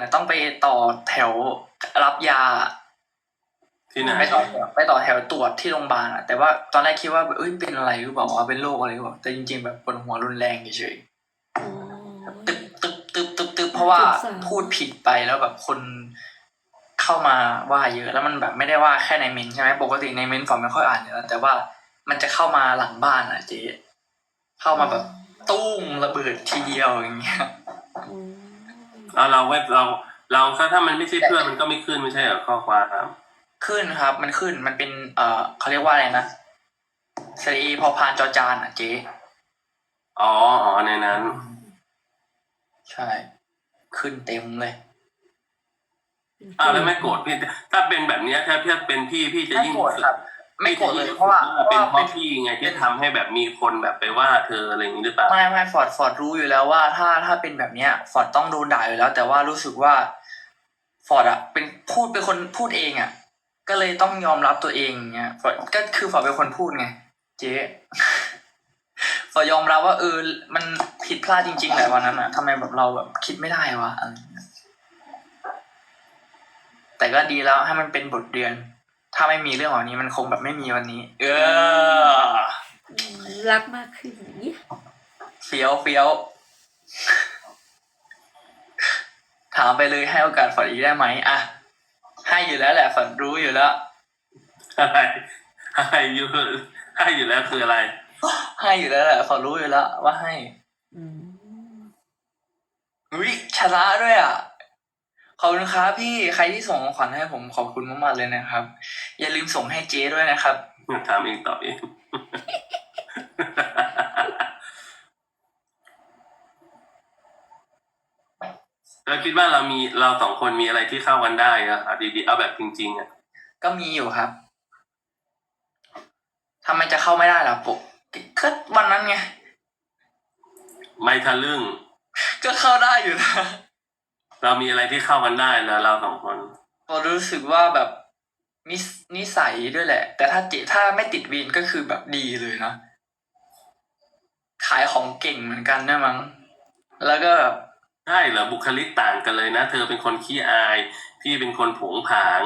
นะต้องไปต่อแถวรับยาที่ไหนไปต่อแถวไปต่อแถวตรวจที่โรงพยาบาลอะแต่ว่าตอนแรกคิดว่าเอ้ยเป็นอะไรหรือเปล่าวะเป็นโรคอะไรหรือเปล่าแต่จริง ๆ แบบปวดหัวรุนแรงเฉยอ๋อๆตึบตึบตึบตึบตึบเพราะว่าสงสารพูดผิดไปแล้วแบบคนเข้ามาว่าเยอะแล้วมันแบบไม่ได้ว่าแค่ในเมนต์ใช่ไหมปกติในเมนต์ฝอไม่ค่อยอ่านอยู่แล้วแต่ว่ามันจะเข้ามาหลังบ้านอะเจ๊เข้ามาแบบตุ้มระเบิดทีเดียวอย่างเงี้ยอืม เราเราเว็บเรา เราถ้าถ้ามันไม่ใช่เพื่อนมันก็ไม่ขึ้นไม่ใช่เหรอข้อความขึ้นครับ มันขึ้นมันเป็น เอ่อเขาเรียกว่าอะไรนะสรีพอพานจอจานอะเจ๊อ๋ออ๋อในนั้น ใช่ ขึ้นเต็มเลยอ้าวแล้วไม่โกรธพี่ ถ้าเป็นแบบเนี้ยถ้าพี่เป็นพี่พี่จะไม่ยิ่งโกรธครับ ไม่โกรธเลยเพราะว่าเพราะเป็นว่าเพเป็นราะพี่ไงที่ทำให้แบบมีคนแบบไปว่าเธออะไรอย่างนี้หรือเปล่าไม่ไม่ฟอร์ดฟอร์ดรู้อยู่แล้วว่า ถ้าถ้าเป็นแบบเนี้ยฟอร์ดต้องโดนด่าอยู่แล้ว แต่ว่ารู้สึกว่าฟอร์ดอะเป็นพูดเป็นคนพูดเองอะก็เลยต้องยอมรับตัวเองอย่างเงี้ยฟอร์ดก็คือฟอร์ดเป็นคนพูดไง เจ๊ฟอร์ดยอมรับว่าเออมันผิดพลาดจริงๆแหละวันนั้นอะทำไมแบบเราแบบคิดไม่ได้วะอะไรอย่างเงี้ยแต่ก็ดีแล้วให้มันเป็นบทเรียน ถ้าไม่มีเรื่องแบบนี้มันคงแบบไม่มีวันนี้ เออรักมากขึ้นอย่างเงี้ยเฟี้ยวเฟี้ยวถามไปเลยให้โอกาสฝันอีกได้ไหมอะให้อยู่แล้วแหละฝันรู้อยู่แล้ว อะไรให้อยู่ให้อยู่แล้วคืออะไร ให้อยู่แล้วแหละฝันรู้อยู่แล้วว่าให้อืม อุ้ยชนะด้วยอะ ขอบคุณครับพี่ใครที่ส่งของขวัญให้ผมขอบคุณมากๆเลยนะครับ อย่าลืมส่งให้เจ๊ด้วยนะครับถามเองตอบเอง เราคิดว่าเรามีเราสองคนมีอะไรที่เข้ากันได้อะเอาดีๆเอาแบบจริงๆอะก็มีอยู่ครับทำไมจะเข้าไม่ได้ล่ะผมก็วันนั้นไง ไม่ทะลึ่งก็เข้าได้อยู่นะ เรามีอะไรที่เข้ากันได้แล้วเราสองคนผมรู้สึกว่าแบบนิสนิสัยด้วยแหละ แต่ถ้าจิถ้าไม่ติดวีนก็คือแบบดีเลยนะขายของเก่งเหมือนกันนะมั้งแล้วก็แบบใช่เหรอบุคลิกต่างกันเลยนะ เธอเป็นคนขี้อาย พี่เป็นคนผงผาง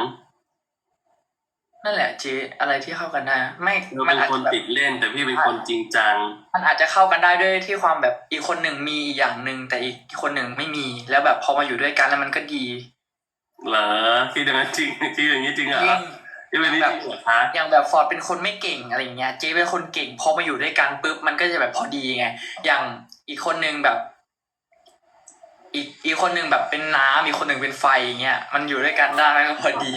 นั่นแหละเจอะไรที่เข้ากันได้ ไม่เธอมัเป็นอาจคนจะแบบติดเล่นแต่พี่เป็นคนจริงจัง มันอาจจะเข้ากันได้ด้วยที่ความแบบอีกคนหนึ่งมีอย่างหนึ่งแต่อีกคนหนึ่งไม่มี แล้วแบบพอมาอยู่ด้วยกันแล้วมันก็ดีเหรอคิดอย่างนั้นจริงคิดอย่างนี้จริงเหรอยิ่งคิดแบบนี้จริงเหรอคะอย่างแบบฟอร์ดเป็นคนไม่เก่งอะไรเงี้ยเจ๊เป็นคนเก่งพอมาอยู่ด้วยกันปุ๊บมันก็จะแบบพอดีไงอย่างอีกคนนึงแบบ อีกอีกคนนึงแบบเป็นน้ำอีกคนหนึ่งเป็นไฟอย่างเงี้ยมันอยู่ด้วยกันได้มันก็พอดี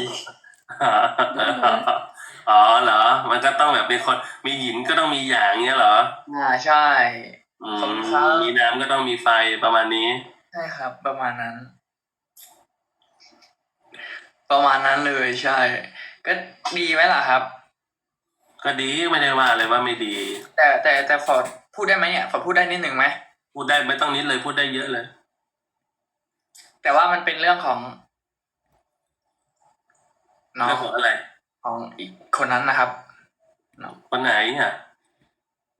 อ๋อเหรอ มันก็ต้องแบบเป็นคน มีหยินก็ต้องมีหยางเงี้ยเหรอ อ่าใช่ อืขอบมคุณครับ มีน้ำก็ต้องมีไฟประมาณนี้ ใช่ครับ ประมาณนั้น ประมาณนั้นเลยใช่ ก็ดีไหมล่ะครับ ก็ดีไม่ได้ว่าเลยว่าไม่ดี แต่แต่แต่ฟอร์ดพูดได้ไหมเนี่ยฟอร์ดพูดได้นิดหนึ่งไหมพูดได้ไม่ต้องนิดเลยพูดได้เยอะเลย แต่ว่ามันเป็นเรื่องของ น้อเรื่องงของอะไร ของอีกคนนั้นนะครับคนไหนอะ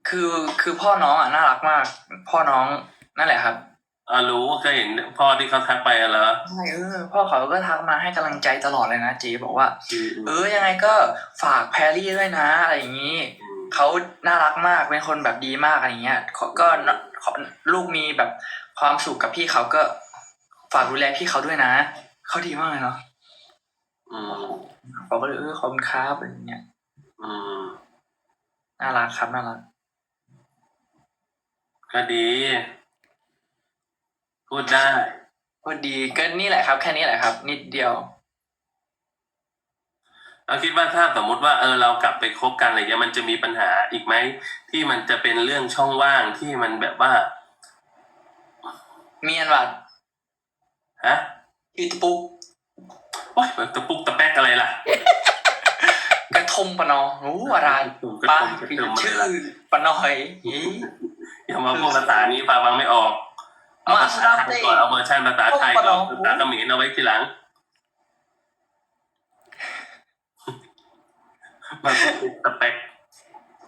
คือคือพ่อน้องอะน่ารักมาก พ่อน้องนั่นแหละครับอ่ารู้เคยเห็นพ่อที่เขาทักไปอะเหรอใช่เออพ่อเขาก็ทักมาให้กำลังใจตลอดเลยนะเจ๊บอกว่าอืมเออยังไงก็ฝากแพรรี่ด้วยนะอะไรอย่างนี้อืมเขาน่ารักมากเป็นคนแบบดีมากอะไรเงี้ยขอก็ขอลูกมีแบบความสุขกับพี่เขาก็ฝากดูแลพี่เขาด้วยนะเขาดีมากเลยเนาะ อืมผมก็เลยเออขอบคุณครับอะไรอย่างเงี้ยอืมน่ารักครับน่ารัก ก็ดี พูดได้ ก็ดีก็นี่แหละครับ แค่นี้แหละครับ นิดเดียว เราคิดว่าถ้าสมมุติว่าเออเรากลับไปคบกันอะไรเงี้ยมันจะมีปัญหาอีกไหมที่มันจะเป็นเรื่องช่องว่างที่มันแบบว่ามีอันว่าฮะอีตะปุก โอ๊ยมันตะปุกตะแป๊กอะไรล่ะ กระทมปะนอรู้อะไรกระป้าทงกระปีทงชื่ออะไรล่ะปะนอยอีอย่ามาพูดภาษานี้ฟังฟังไม่ออกเอามาภาสุษาดาไทเต้ยก่อนเอาเวอร์ชันภาษาไทยก่อนโอ้ปะน้องภาษาเขมรเอาไว้ทีหลังมันตะปุกตะแป๊ก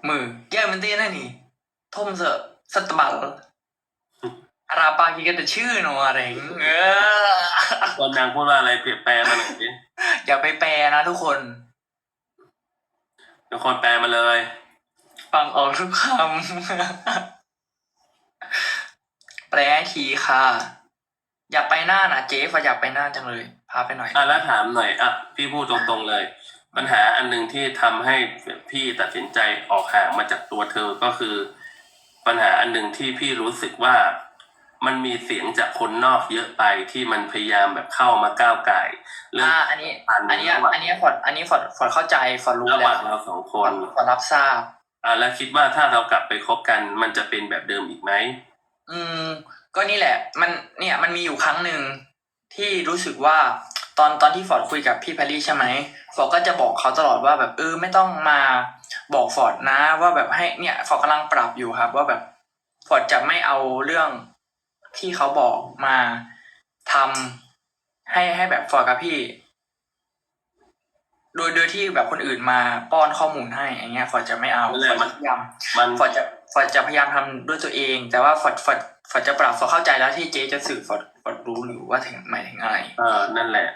มือแก้มันตีนั่นนี่ทมเสอะสตบัลอา ราปากิกันแต่ชื่อหนูอะไรอย่างเงี้ยเออคนนางพูดว่าอะไรเปลี่ยนแปลมาหน่อยดิอย่าไปแปลนะทุกคน ทุกคนแปลมาเลย ฟังออกทุกคำแปลให้ทีค่ะ อยากไปหน้านะเจ๊ฟอยากไปหน้าจังเลย พาไปหน่อยอะแล้วถามหน่อยอะพี่พูดตรงๆเลย ปัญหาอันหนึ่งที่ทำให้พี่ตัดสินใจออกห่างมาจากตัวเธอก็คือ ปัญหาอันหนึ่งที่พี่รู้สึกว่า มันมีเสียงจากคนนอกเยอะไปที่มันพยายามแบบเข้ามาก้าวไก่ายเรื่องอ่าอันนี้ผ่านอันนี้ระหว่างอันนี้ฟอดอันนี้ฟอดฟอดเข้าใจฟอดรู้ระหแล้ว่าวงเราสองคฟอดนฟอดรับทราบอะแล้วคิดว่าถ้าเรากลับไปคบกันมันจะเป็นแบบเดิมอีกไหมอืม ก็นี่แหละ มันเนี่ยมันมีอยู่ครั้งหนึ่งที่รู้สึกว่าตอนตอนที่ฟอร์ดคุยกับพี่แพรรี่ใช่ไหมฟอร์ดก็จะบอกเขาตลอดว่าแบบเออไม่ต้องมาบอกฟอร์ดนะว่าแบบให้เนี่ยฟอร์ดกำลังปรับอยู่ครับ ว่าแบบฟอร์ดจะไม่เอาเรื่อง ที่เขาบอกมาทำให้ให้แบบฟอร์ดกับพี่ โดยโดยที่แบบคนอื่นมาป้อนข้อมูลให้อย่างเงี้ยฟอร์ดจะไม่เอานั่นฟแหอละร์ดมันจะพยายามมันฟอร์ดจะฟอร์ดจะพยายามทำด้วยตัวเอง แต่ว่าฟอร์ดฟอร์ดฟอร์ดจะปรับฟอร์ดเข้าใจแล้วที่เจ๊จะสื่อฟอร์ดฟอร์ดรู้หรือว่าถึงหมายถึงอะไร เออนั่นแหละ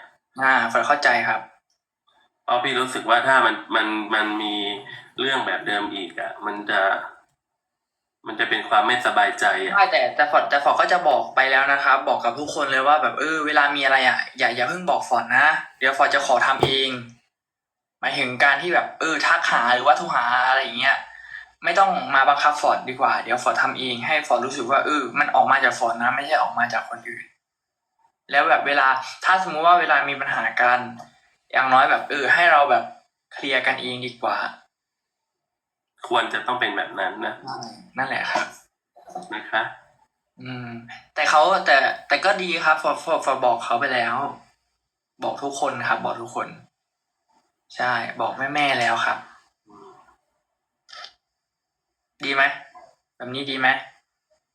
อ่าฟอร์ดเข้าใจครับเพราะพี่รู้สึกว่าถ้ามันมันมันมีเรื่องแบบเดิมอีกอะ มันจะ มันจะเป็นความไม่สบายใจอะใช่แต่แต่ฟอร์ดแต่ฟอร์ดก็จะบอกไปแล้วนะครับ บอกกับทุกคนเลยว่าแบบเออเวลามีอะไรอะอย่าอย่าเพิ่งบอกฟอร์ดนะ เดี๋ยวฟอร์ดจะขอทำเองหมายถึงการที่แบบเออทักหาหรือว่าโทรหาอะไรอย่างเงี้ยไม่ต้องมาบังคับฟอร์ดดีกว่า เดี๋ยวฟอร์ดทำเองให้ฟอร์ดรู้สึกว่าเออมันออกมาจากฟอร์ดนะ ไม่ใช่ออกมาจากคนอื่น แล้วแบบเวลาถ้าสมมุติว่าเวลามีปัญหากัน อย่างน้อยแบบเออให้เราแบบเคลียร์กันเองดีกว่า ควรจะต้องเป็นแบบนั้นนะนั่นแหละครับนะคะ อืม แต่เขาแต่แต่ก็ดีครับฟอฟอฟอบอกเขาไปแล้ว บอกทุกคนครับ บอกทุกคน ใช่ บอกแม่แม่ๆแล้วครับ ดีไหมแบบนี้ดีไหม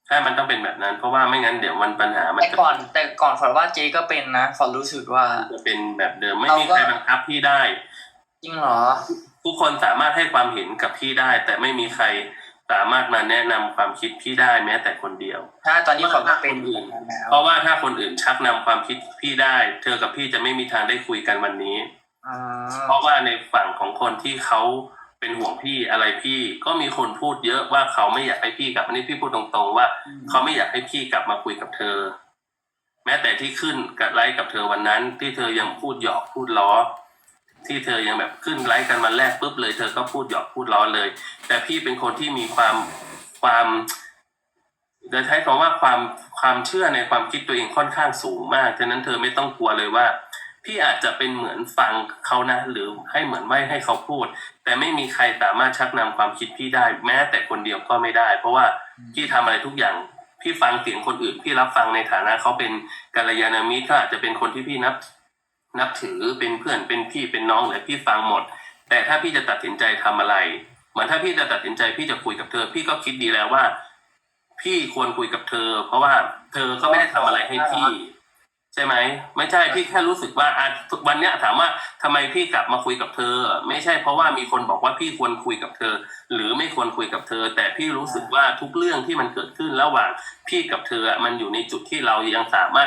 ถ้ามันต้องเป็นแบบนั้น เพราะว่าไม่งั้นเดี๋ยวมันปัญหามันแต่จะก่อน แต่ก่อนฟอว่าเจก็เป็นนะฟอรู้สึกว่าจะเป็นแบบเดิมไม่เรามีก็ใครบังคับพี่ได้ จริงเหรอ ทุกคนสามารถให้ความเห็นกับพี่ได้ แต่ไม่มีใครสามารถมาแนะนำความคิดพี่ได้แม้แต่คนเดียว ถ้าตอนนี้ฟอก็เป็นคนอื่นอย่างนั้นแล้วเพราะว่าถ้าคนอื่นชักนำความคิดพี่ได้ เธอกับพี่จะไม่มีทางได้คุยกันวันนี้ อ่าเพราะว่าในฝั่งของคนที่เขาเป็นห่วงพี่อะไรพี่ ก็มีคนพูดเยอะว่าเขาไม่อยากให้พี่กลับอันนี้พี่พูดตรงๆว่า เขาไม่อยากให้พี่กลับมาคุยกับเธอ แม้แต่ที่ขึ้นกับไลฟ์กับเธอวันนั้น ที่เธอยังพูดหยอกพูดล้อ ที่เธอยังแบบขึ้นไลฟ์กันวันแรกปุ๊บเลยเธอก็พูดหยอกพูดล้อเลย แต่พี่เป็นคนที่มีความความจะใช้คำว่าความความเชื่อในความคิดตัวเองค่อนข้างสูงมากฉะนั้นเธอไม่ต้องกลัวเลยว่า พี่อาจจะเป็นเหมือนฟังเขานะ หรือให้เหมือนไม่ให้เขาพูด แต่ไม่มีใครสามารถชักนำความคิดพี่ได้ แม้แต่คนเดียวก็ไม่ได้ เพราะว่าพี่ทำอะไรทุกอย่างพี่ฟังเสียงคนอื่น พี่รับฟังในฐานะเขาเป็นกัลยาณมิตรเขาอาจจะเป็นคนที่พี่นับ นับถือเป็นเพื่อนเป็นพี่เป็นน้องเลยพี่ฟังหมด แต่ถ้าพี่จะตัดสินใจทำอะไร เหมือนถ้าพี่จะตัดสินใจพี่จะคุยกับเธอ พี่ก็คิดดีแล้วว่า พี่ควรคุยกับเธอ เพราะว่าเธอก็ไม่ได้ทำอะไรให้พี่ ใช่ไหมไม่ใช่พี่แค่รู้สึกว่าอะวันเนี้ยถามว่าทำไมพี่กลับมาคุยกับเธอ ไม่ใช่เพราะว่ามีคนบอกว่าพี่ควรคุยกับเธอ หรือไม่ควรคุยกับเธอ แต่พี่รู้สึกว่าทุกเรื่องที่มันเกิดขึ้นระหว่างพี่กับเธอมันอยู่ในจุดที่เรายังสามารถ